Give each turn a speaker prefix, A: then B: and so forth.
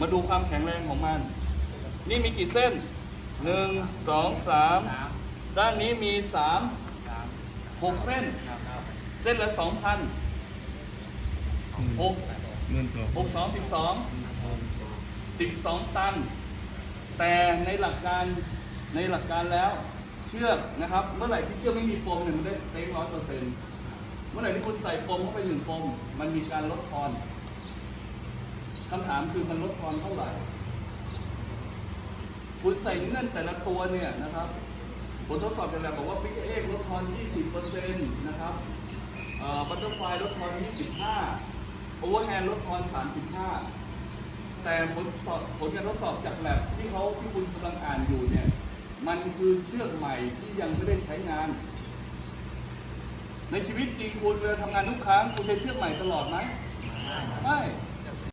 A: มาดูความแข็งแรงของมัน นี่มีกี่เส้นหนึ่งสองสามด้านนี้มีสามหกเส้น เส้นละสองพันหก
B: ห
A: กสองสิบสองสิบสองตัน แต่ในหลักการในหลักการแล้วเชือกนะครับ เมื่อไหร่ที่เชือกไม่มีปมเนี่ยมันได้เต็มร้อยเปอร์เซ็นต์เมื่อไหร่ที่คุณใส่ปมเข้าไปหนึ่งปม มันมีการลดทอน คำถามคือมันลดทอนเท่าไหร่ คุณใส่เงื่อนแต่ละตัวเนี่ยนะครับผลทดสอบจากแลบบอกว่าพิกเอกลดทอน 20%นะครับบัตเตอร์ไฟลดทอน 25 โอเวอร์แฮนลดทอน 35 แต่ผลสอบผลการทดสอบจากแลบที่เขาที่คุณกำลังอ่านอยู่เนี่ย มันคือเชือกใหม่ที่ยังไม่ได้ใช้งาน ในชีวิตจริงคุณเวลาทำงานทุกครั้งคุณใช้เชือกใหม่ตลอดไหม